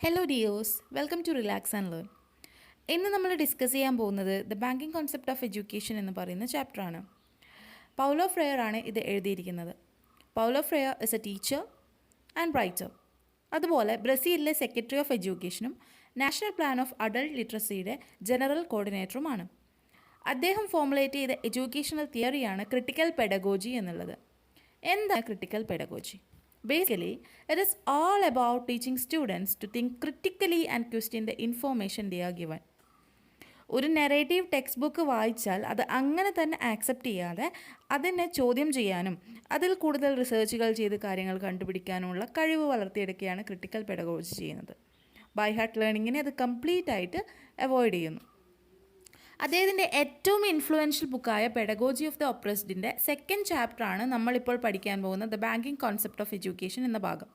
Hello ഡിയോസ് welcome to relax and learn ഇന്ന് നമ്മൾ discuss ചെയ്യാൻ പോകുന്നത് the banking concept of education എന്ന് പറയുന്ന ചാപ്റ്ററാണ് പൗലോ ഫ്രെയർ ആണ് ഇത് എഴുതിയിരിക്കുന്നത്. Paulo Freire is a teacher and writer അതുപോലെ ബ്രസീലിലെ സെക്രട്ടറി ഓഫ് എഡ്യൂക്കേഷനും നാഷണൽ പ്ലാൻ ഓഫ് അഡൾട്ട് ലിറ്ററസിയുടെ ജനറൽ കോർഡിനേറ്ററുമാണ് അദ്ദേഹം ഫോമുലേറ്റ് ചെയ്ത എഡ്യൂക്കേഷണൽ തിയറിയാണ് ക്രിട്ടിക്കൽ പെഡഗോജി എന്നുള്ളത്. എന്താണ് critical pedagogy basically it is all about teaching students to think critically and question the information they are given. ഒരു നെറേറ്റീവ് ടെക്സ്റ്റ് ബുക്ക് വായിച്ചാൽ അത് അങ്ങനെ തന്നെ ആക്സെപ്റ്റ് ചെയ്യാതെ അതിനെ ചോദ്യം ചെയ്യാനും അതിൽ കൂടുതൽ റിസർച്ചുകൾ ചെയ്ത് കാര്യങ്ങൾ കണ്ടുപിടിക്കാനുമുള്ള കഴിവ് വളർത്തിയെടുക്കുകയാണ് ക്രിട്ടിക്കൽ പെഡഗോജി ചെയ്യുന്നത് ബൈ ഹാർട്ട് ലേണിങ്ങിനെ അത് കംപ്ലീറ്റ് ആയിട്ട് അവോയ്ഡ് ചെയ്യുന്നു അദ്ദേഹത്തിന്റെ ഏറ്റവും ഇൻഫ്ലുവൻഷ്യൽ ബുക്കായ പെഡഗോജി ഓഫ് ദ ഒപ്രസ്ഡിന്റെ സെക്കൻഡ് ചാപ്റ്ററാണ് നമ്മളിപ്പോൾ പഠിക്കാൻ പോകുന്നത് the banking concept of education എന്ന ഭാഗം.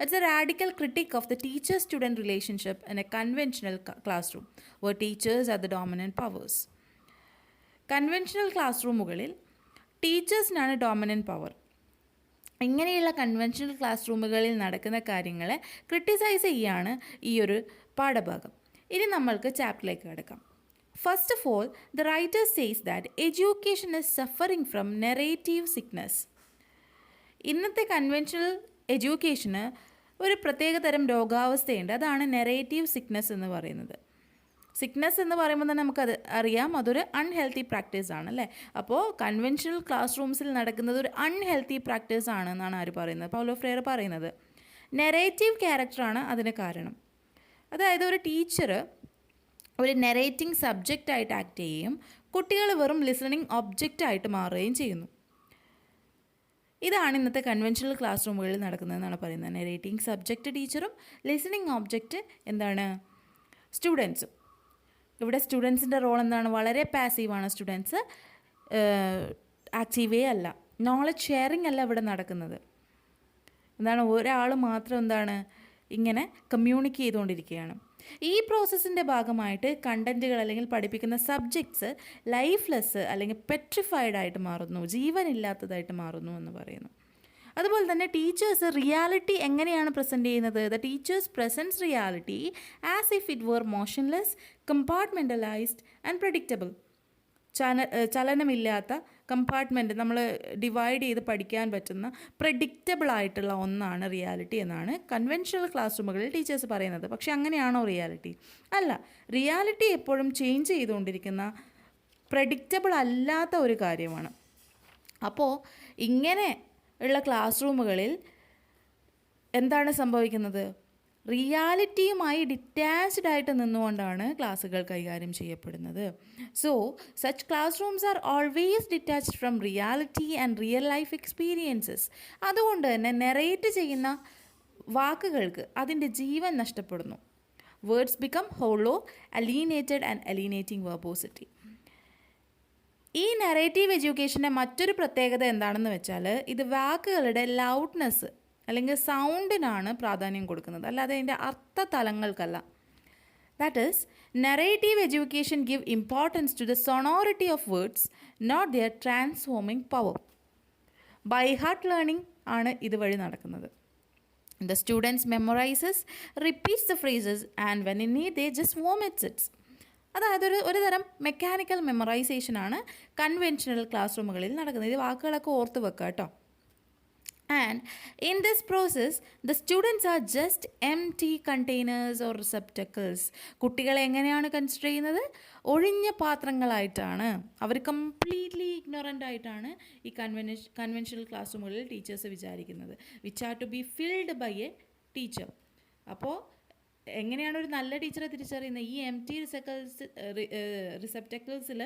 It's a radical critic of the teacher student relationship in a conventional classroom where teachers are the dominant powers conventional class റൂമുകളിൽ ടീച്ചേഴ്സിനാണ് dominant power ഇങ്ങനെയുള്ള conventional class റൂമുകളിൽ നടക്കുന്ന കാര്യങ്ങളെ ക്രിട്ടിസൈസ് ചെയ്യാണ് ഈ ഒരു പാഠഭാഗം. ഇനി നമ്മൾക്ക് ചാപ്റ്ററിലേക്ക് കിടക്കാം. First of all the writer says that education is suffering from narrative sickness ഇന്നത്തെ കൺവെൻഷണൽ എഡ്യൂക്കേഷന് ഒരു പ്രത്യേക തരം രോഗാവസ്ഥയുണ്ട്. അതാണ് നെറേറ്റീവ് സിക്നസ് എന്ന് പറയുന്നത്. സിക്നസ് എന്ന് പറയുമ്പോൾ തന്നെ നമുക്കത് അറിയാം. അതൊരു അൺഹെൽത്തി പ്രാക്ടീസ് ആണ് അല്ലേ? അപ്പോൾ കൺവെൻഷണൽ ക്ലാസ് റൂംസിൽ നടക്കുന്നത് ഒരു അൺഹെൽത്തി പ്രാക്ടീസ് ആണ് എന്നാണ് ആര് പറയുന്നത്? പൗലോ ഫ്രെയർ പറയുന്നത്. നെറേറ്റീവ് ക്യാരക്ടറാണ് അതിന് കാരണം. അതായത് ഒരു ടീച്ചർ ഒരു നെറേറ്റിംഗ് സബ്ജക്റ്റായിട്ട് ആക്ട് ചെയ്യുകയും കുട്ടികൾ വെറും ലിസണിങ് ഒബ്ജക്റ്റായിട്ട് മാറുകയും ചെയ്യുന്നു. ഇതാണ് ഇന്നത്തെ കൺവെൻഷണൽ ക്ലാസ് റൂമുകളിൽ നടക്കുന്നതെന്നാണ് പറയുന്നത്. നെറേറ്റിംഗ് സബ്ജക്റ്റ് ടീച്ചറും ലിസണിങ് ഒബ്ജക്റ്റ് എന്താണ്? സ്റ്റുഡൻസും ഇവിടെ സ്റ്റുഡൻസിന്റെ റോൾ എന്താണ്? വളരെ പാസീവാണ് സ്റ്റുഡൻസ് ആക്റ്റീവേ അല്ല. നോളജ് ഷെയറിംഗ് അല്ല ഇവിടെ നടക്കുന്നത്. എന്താണ്? ഒരാൾ മാത്രം എന്താണ്? ഇങ്ങനെ കമ്മ്യൂണിക്കേറ്റ് ചെയ്തുകൊണ്ടിരിക്കുകയാണ്. ഈ പ്രോസസ്സിന്റെ ഭാഗമായിട്ട് കണ്ടന്റുകൾ അല്ലെങ്കിൽ പഠിപ്പിക്കുന്ന സബ്ജക്ട്സ് ലൈഫ്ലെസ് അല്ലെങ്കിൽ പെട്രിഫൈഡ് ആയിട്ട് മാറുന്നു ജീവനില്ലാത്തതായിട്ട് മാറുന്നു എന്ന് പറയുന്നു. അതുപോലെ തന്നെ ടീച്ചേഴ്സ് റിയാലിറ്റി എങ്ങനെയാണ് പ്രസന്റ് ചെയ്യുന്നത്? The teachers presents reality as if it were motionless compartmentalised and predictable ചല ചലനമില്ലാത്ത കമ്പാർട്ട്മെന്റ് നമ്മൾ ഡിവൈഡ് ചെയ്ത് പഠിക്കാൻ പറ്റുന്ന പ്രഡിക്റ്റബിൾ ആയിട്ടുള്ള ഒന്നാണ് റിയാലിറ്റി എന്നാണ് കൺവെൻഷണൽ ക്ലാസ് റൂമുകളിൽ ടീച്ചേഴ്സ് പറയുന്നത്. പക്ഷേ അങ്ങനെയാണോ റിയാലിറ്റി അല്ല റിയാലിറ്റി എപ്പോഴും ചേഞ്ച് ചെയ്തുകൊണ്ടിരിക്കുന്ന പ്രഡിക്റ്റബിൾ അല്ലാത്ത ഒരു കാര്യമാണ്. അപ്പോൾ ഇങ്ങനെ ഉള്ള ക്ലാസ് റൂമുകളിൽ എന്താണ് സംഭവിക്കുന്നത്? റിയാലിറ്റിയുമായി ഡിറ്റാച്ച്ഡ് ആയിട്ട് നിന്നുകൊണ്ടാണ് ക്ലാസ്സുകൾ കൈകാര്യം ചെയ്യപ്പെടുന്നത്. So such classroom are always detached from reality and real life experiences അതുകൊണ്ട് തന്നെ നെറേറ്റ് ചെയ്യുന്ന വാക്കുകൾക്ക് അതിന്റെ ജീവൻ നഷ്ടപ്പെടുന്നു. Words become hollow alienated and alienating verbosity ഈ നെറേറ്റീവ് എഡ്യൂക്കേഷന്റെ മറ്റൊരു പ്രത്യേകത എന്താണെന്ന് വെച്ചാൽ ഇത് വാക്കുകളുടെ ലൗഡ്നെസ് അല്ലെങ്കിൽ സൗണ്ടിനാണ് പ്രാധാന്യം കൊടുക്കുന്നത്. അല്ലാതെ അതിന്റെ അർത്ഥ തലങ്ങൾക്കല്ല that is narrative education give importance to the sonority of words not their transforming power by heart learning ആണ് ഇതുവഴി നടക്കുന്നത്. The students memorises repeats the phrases and when in need they just vomits it's അതായത് ഒരു ഒരു തരം mechanical മെമ്മറൈസേഷനാണ് conventional class റൂമുകളിൽ നടക്കുന്നത്. ഇത് വാക്കുകളൊക്കെ ഓർത്ത് വെക്കുക കേട്ടോ. And in this process, the students are just empty containers or receptacles. കുട്ടികളെ എങ്ങനെയാണ് കൺസിഡർ ചെയ്യുന്നത്? ഒഴിഞ്ഞ പാത്രങ്ങളായിട്ടാണ്. അവർ കംപ്ലീറ്റ്ലി ഇഗ്നോറന്റ് ആയിട്ടാണ് ഈ കൺവെൻഷ കൺവെൻഷണൽ ക്ലാസ് റൂമുകളിൽ ടീച്ചേഴ്സ് വിചാരിക്കുന്നത്. Which are to be filled by a teacher അപ്പോൾ എങ്ങനെയാണ് ഒരു നല്ല ടീച്ചറെ തിരിച്ചറിയുന്നത്? ഈ എം ടി റിസക്കൽസ് റിസെപ്റ്റക്കിൾസിൽ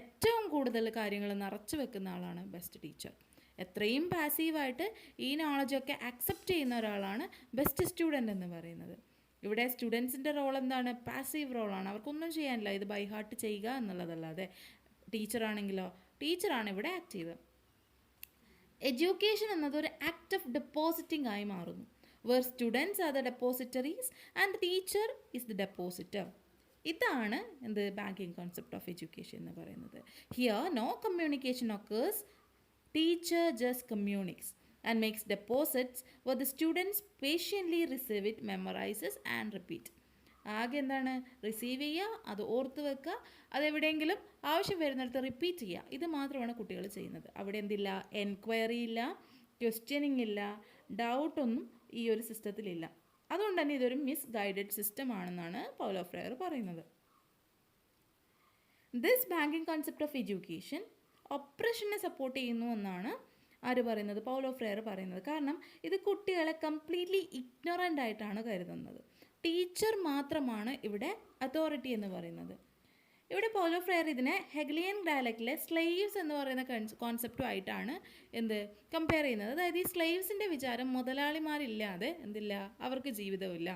ഏറ്റവും കൂടുതൽ കാര്യങ്ങൾ നിറച്ചു വെക്കുന്ന ആളാണ് ബെസ്റ്റ് ടീച്ചർ എത്രയും പാസീവായിട്ട് ഈ നോളജൊക്കെ അക്സെപ്റ്റ് ചെയ്യുന്ന ഒരാളാണ് ബെസ്റ്റ് സ്റ്റുഡന്റ് എന്ന് പറയുന്നത്. ഇവിടെ സ്റ്റുഡൻസിന്റെ റോൾ എന്താണ്? പാസീവ് റോളാണ് അവർക്കൊന്നും ചെയ്യാനില്ല. ഇത് ബൈ ഹാർട്ട് ചെയ്യുക എന്നുള്ളതല്ലാതെ. ടീച്ചറാണെങ്കിലോ ടീച്ചറാണ് ഇവിടെ ആക്റ്റീവ് എഡ്യൂക്കേഷൻ എന്നത് ഒരു ആക്ട് ഓഫ് ഡെപ്പോസിറ്റിംഗ് ആയി മാറുന്നു. Where students are the depositories and teacher is the depositor ഇതാണ് എന്ത് ബാങ്കിങ് കോൺസെപ്റ്റ് ഓഫ് എഡ്യൂക്കേഷൻ എന്ന് പറയുന്നത്. Here no communication occurs teacher just communiques and makes deposits where the students patiently receive it memorizes and repeat ആകെ എന്താണ്? Receive ചെയ്യുക അത് ഓർത്ത് വെക്കുക അതെവിടെയെങ്കിലും ആവശ്യം വരുന്നിടത്ത് റിപ്പീറ്റ് ചെയ്യുക. ഇത് മാത്രമാണ് കുട്ടികൾ ചെയ്യുന്നത്. അവിടെ എന്തില്ല? എൻക്വയറി ഇല്ല ക്വസ്റ്റ്യനിങ് ഇല്ല ഡൗട്ടൊന്നും ഈ ഒരു സിസ്റ്റത്തിലില്ല അതുകൊണ്ട് തന്നെ ഇതൊരു മിസ് ഗൈഡഡ് സിസ്റ്റം ആണെന്നാണ് പൗലോ ഫ്രെയർ പറയുന്നത്. This banking concept of education ഒപ്രഷനെ support ചെയ്യുന്നു എന്നാണ് ആര് പറയുന്നത്? പൗലോ ഫ്രെയർ പറയുന്നത്. കാരണം ഇത് കുട്ടികളെ കംപ്ലീറ്റ്ലി ഇഗ്നോറന്റ് ആയിട്ടാണ് കരുതുന്നത്. ടീച്ചർ മാത്രമാണ് ഇവിടെ അതോറിറ്റി എന്ന് പറയുന്നത്. ഇവിടെ പൗലോ ഫ്രെയർ ഇതിനെ ഹെഗ്ലിയൻ ഡയലക്റ്റിലെ സ്ലൈവ്സ് എന്ന് പറയുന്ന കോൺസെപ്റ്റുമായിട്ടാണ് എന്ത് കമ്പയർ ചെയ്യുന്നത്. അതായത് ഈ സ്ലൈവ്സിന്റെ വിചാരം മുതലാളിമാരില്ലാതെ എന്തില്ല അവർക്ക് ജീവിതമില്ല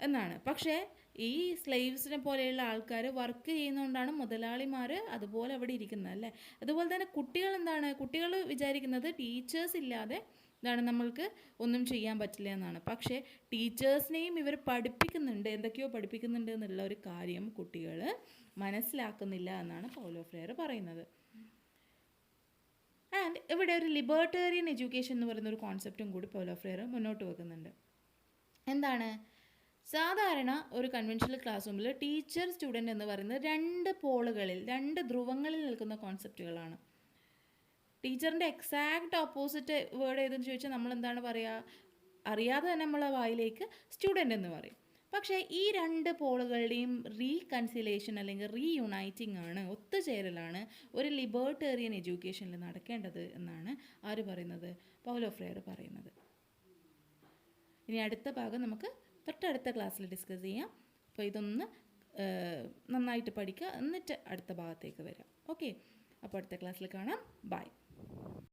എന്നാണ്. പക്ഷേ ഈ സ്ലേവ്സിനെ പോലെയുള്ള ആൾക്കാർ വർക്ക് ചെയ്യുന്നതുകൊണ്ടാണ് മുതലാളിമാർ അതുപോലെ അവിടെ ഇരിക്കുന്നത് അല്ലേ? അതുപോലെ തന്നെ കുട്ടികൾ എന്താണ്? കുട്ടികൾ വിചാരിക്കുന്നത് ടീച്ചേഴ്സ് ഇല്ലാതെ എന്താണ് നമ്മൾക്ക് ഒന്നും ചെയ്യാൻ പറ്റില്ല എന്നാണ്. പക്ഷേ ടീച്ചേഴ്സിനെയും ഇവർ പഠിപ്പിക്കുന്നുണ്ട്. എന്തൊക്കെയോ പഠിപ്പിക്കുന്നുണ്ട് എന്നുള്ള ഒരു കാര്യം കുട്ടികൾ മനസ്സിലാക്കുന്നില്ല എന്നാണ് പൗലോ ഫ്രെയർ പറയുന്നത്. ആൻഡ് ഇവിടെ ഒരു ലിബേർട്ടേറിയൻ എഡ്യൂക്കേഷൻ എന്ന് പറയുന്ന ഒരു കോൺസെപ്റ്റും കൂടി പൗലോ ഫ്രെയർ മുന്നോട്ട് വെക്കുന്നുണ്ട്. എന്താണ്? സാധാരണ ഒരു കൺവെൻഷണൽ ക്ലാസ് റൂമിൽ ടീച്ചർ സ്റ്റുഡന്റ് എന്ന് പറയുന്നത് രണ്ട് പോളുകളിൽ രണ്ട് ധ്രുവങ്ങളിൽ നിൽക്കുന്ന കോൺസെപ്റ്റുകളാണ് ടീച്ചറിന്റെ എക്സാക്റ്റ് ഓപ്പോസിറ്റ് വേർഡ് ഏതെന്ന് ചോദിച്ചാൽ നമ്മൾ എന്താണ് പറയുക അറിയാതെ തന്നെ നമ്മളെ വായിലേക്ക് സ്റ്റുഡന്റ് എന്ന് പറയും. പക്ഷേ ഈ രണ്ട് പോളുകളുടെയും റീകൺസിലേഷൻ അല്ലെങ്കിൽ റീയുണൈറ്റിംഗ് ആണ് ഒത്തുചേരലാണ് ഒരു ലിബേർട്ടേറിയൻ എഡ്യൂക്കേഷനിൽ നടക്കേണ്ടത് എന്നാണ് ആര് പറയുന്നത്? പൗലോ ഫ്രെയർ പറയുന്നത്. ഇനി അടുത്ത ഭാഗം നമുക്ക് തൊട്ടടുത്ത ക്ലാസ്സിൽ ഡിസ്കസ് ചെയ്യാം. അപ്പോൾ ഇതൊന്ന് നന്നായിട്ട് പഠിക്കുക എന്നിട്ട് അടുത്ത ഭാഗത്തേക്ക് വരാം. ഓക്കെ അപ്പോൾ അടുത്ത ക്ലാസ്സിൽ കാണാം. ബൈ